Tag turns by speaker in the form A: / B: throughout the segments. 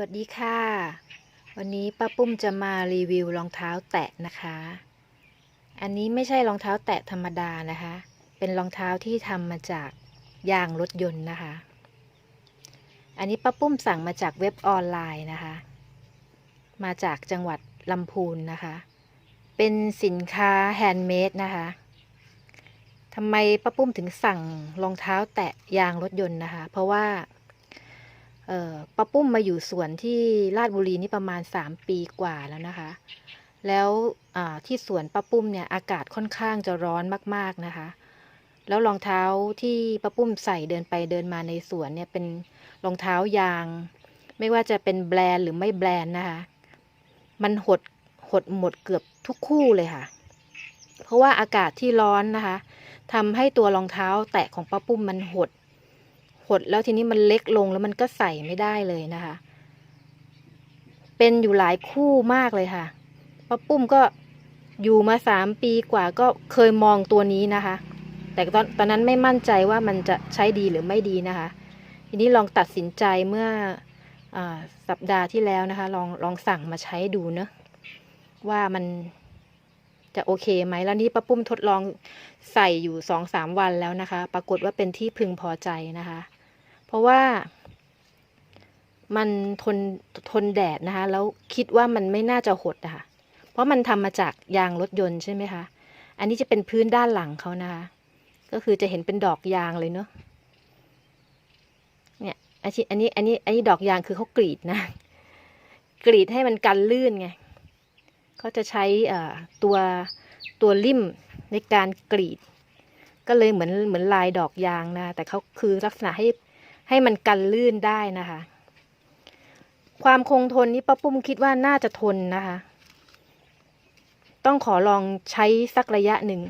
A: วัสดีค่ะ วันนี้ป้าปุ้มจะมารีวิวรองเท้าแตะนะคะ อันนี้ไม่ใช่รองเท้าแตะธรรมดานะคะ เป็นรองเท้าที่ทำมาจากยางรถยนต์นะคะ อันนี้ป้าปุ้มสั่งมาจากเว็บออนไลน์นะคะ มาจากจังหวัดลำพูนนะคะ เป็นสินค้าแฮนด์เมดนะคะทำไมป้าปุ้มถึงสั่งรองเท้าแตะยางรถยนต์นะคะ เพราะว่า ป้าปุ้มมาอยู่สวนที่ราชบุรีนี่ประมาณ 3 ปีกว่าแล้วนะคะ แล้วที่สวนป้าปุ้มเนี่ยอากาศค่อนข้างจะร้อนมากๆนะคะ แล้วรองเท้าที่ป้าปุ้มใส่เดินไปเดินมาในสวนเนี่ยเป็นรองเท้ายาง ไม่ว่าจะเป็นแบรนด์หรือไม่แบรนด์นะคะ มันหดหดหมดเกือบทุกคู่เลยค่ะ เพราะว่าอากาศที่ร้อนนะคะทำให้ตัวรองเท้าแตะของป้าปุ้มมันหด หดแล้วทีนี้มันเล็กลงแล้วมันก็ใส่ไม่ได้เลยนะคะ เป็นอยู่หลายคู่มากเลยค่ะป้าปุ้มก็อยู่มาสามปีกว่าก็เคยมองตัวนี้นะคะ แต่ตอนตอนนั้นไม่มั่นใจว่ามันจะใช้ดีหรือไม่ดีนะคะ ทีนี้ลองตัดสินใจเมื่ออสัปดาห์ที่แล้วนะคะ ลองลองสั่งมาใช้ดูเนะว่ามันจะโอเคไหมแล้วนี่ป้าปุ้มทดลองใส่อยู่สองสามวันแล้วนะคะ ปรากฏว่าเป็นที่พึงพอใจนะคะ ราะว่า มันทนทนแดดนะคะ แล้วคิดว่ามันไม่น่าจะหดนะคะเพราะมันทำมาจากยางรถยนต์ใช่ไหมคะ อันนี้จะเป็นพื้นด้านหลังเขานะคะ ก็คือจะเห็นเป็นดอกยางเลยเนาะเนี่ยอันนี้อันนี้อันนี้อันนี้ดอกยางคือเขากรีดนะ กรีดให้มันกันลื่นไงเขาจะใช้ตัวตัวลิ่มในการกรีด ก็เลยเหมือนเหมือนลายดอกยางนะ แต่เขาคือลักษณะให้ ให้มันกันลื่นได้นะคะ ความคงทนนี้ป้าปุ้มคิดว่าน่าจะทนนะคะ ต้องขอลองใช้สักระยะหนึ่ง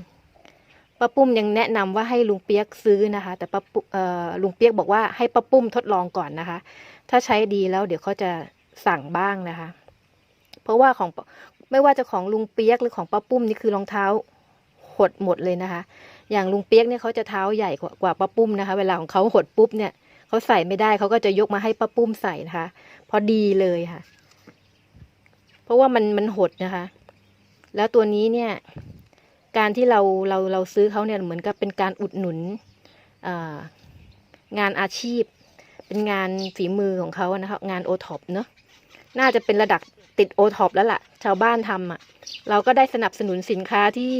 A: ป้าปุ้มยังแนะนำว่าให้ลุงเปียกซื้อนะคะ แต่ป้าปุเอ่อลุงเปียกบอกว่าให้ป้าปุ้มทดลองก่อนนะคะ ถ้าใช้ดีแล้วเดี๋ยวเขาจะสั่งบ้างนะคะ เพราะว่าของไม่ว่าจะของลุงเปียกหรือของป้าปุ้มนี่คือรองเท้าหดหมดเลยนะคะ อย่างลุงเปียกเนี่ยเขาจะเท้าใหญ่กว่าป้าปุ้มนะคะ เวลาของเขาหดปุ๊บเนี่ย เขาใส่ไม่ได้เขาก็จะยกมาให้ป้าปุ้มใส่นะคะ พอดีเลยค่ะ เพราะว่ามันมันหดนะคะ แล้วตัวนี้เนี่ย การที่เราเราเราซื้อเขาเนี่ยเหมือนกับเป็นการอุดหนุนงานอาชีพ เป็นงานฝีมือของเขานะคะงานโอท็อปเนาะน่าจะเป็นระดับติดโอท็อปแล้วล่ะ ชาวบ้านทำอะ เราก็ได้สนับสนุนสินค้าที่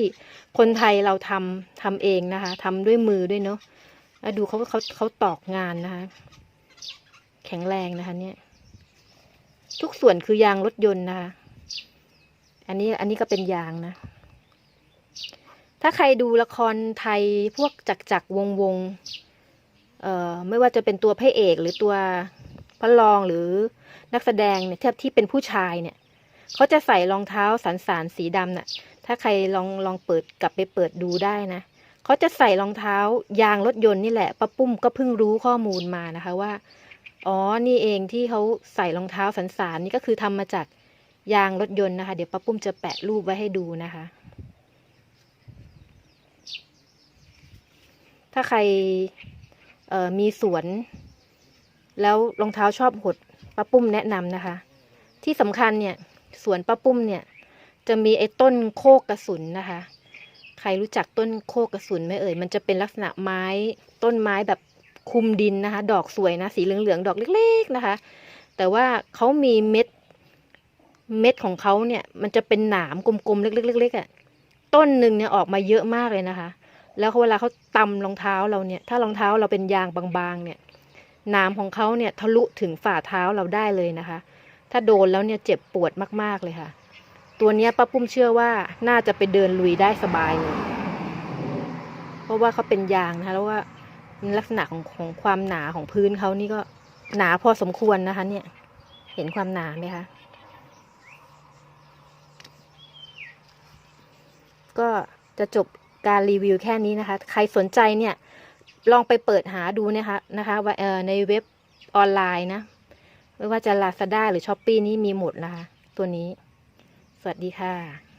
A: คนไทยเราทำทำเองนะคะทำด้วยมือด้วยเนาะ ดูเขาเขาเขาตอกงานนะคะ แข็งแรงนะคะเนี่ย ทุกส่วนคือยางรถยนต์นะคะ อันนี้อันนี้ก็เป็นยางนะ ถ้าใครดูละครไทยพวกจักจักรวงวงเอ่อไม่ว่าจะเป็นตัวพระเอกหรือตัวพระรองหรือนักแสดงเนี่ยที่ที่เป็นผู้ชายเนี่ยเขาจะใส่รองเท้าสันสานสีดำน่ะ ถ้าใครลองลองเปิดกลับไปเปิดดูได้นะ เขาจะใส่รองเท้ายางรถยนต์นี่แหละป้าปุ้มก็เพิ่งรู้ข้อมูลมานะคะว่า อ๋อ นี่เองที่เขาใส่รองเท้าสันสานนี่ก็คือทำมาจากยางรถยนต์นะคะ เดี๋ยวป้าปุ้มจะแปะรูปไว้ให้ดูนะคะ ถ้าใครมีสวน แล้วรองเท้าชอบหดป้าปุ้มแนะนำนะคะ ที่สำคัญเนี่ยสวนป้าปุ้มเนี่ย จะมีไอ้ต้นโคกกระสุนนะคะ ครรู้จักต้นโคกกระสุนไหมเอ่ย มันจะเป็นลักษณะไม้ต้นไม้แบบคุมดินนะคะ ดอกสวยนะ สีเหลืองๆ ดอกเล็กๆนะคะ แต่ว่าเขามีเม็ด เม็ดของเขาเนี่ย มันจะเป็นหนามกลมๆ เล็กๆๆอะ ต้นหนึ่งเนี่ยออกมาเยอะมากเลยนะคะ แล้วเวลาเขาตำรองเท้าเราเนี่ย ถ้ารองเท้าเราเป็นยางบางๆ เนี่ย หนามของเขาเนี่ยทะลุถึงฝ่าเท้าเราได้เลยนะคะ ถ้าโดนแล้วเนี่ยเจ็บปวดมากๆเลยค่ะ ตัวเนี้ยป้าปุ้มเชื่อว่าน่าจะไปเดินลุยได้สบายเลยเพราะว่าเขาเป็นยางนะคะแล้วว่าลักษณะของของความหนาของพื้นเขานี่ก็หนาพอสมควรนะคะ เนี่ย เห็นความหนาไหมคะก็จะจบการรีวิวแค่นี้นะคะ ใครสนใจเนี่ย ลองไปเปิดหาดูนะคะนะคะว่าในเว็บออนไลน์นะ ไม่ว่าจะ Lazada หรือ s h อ p e e นี่มีหมดนะคะ ตัวนี้ วัสดีค่ะ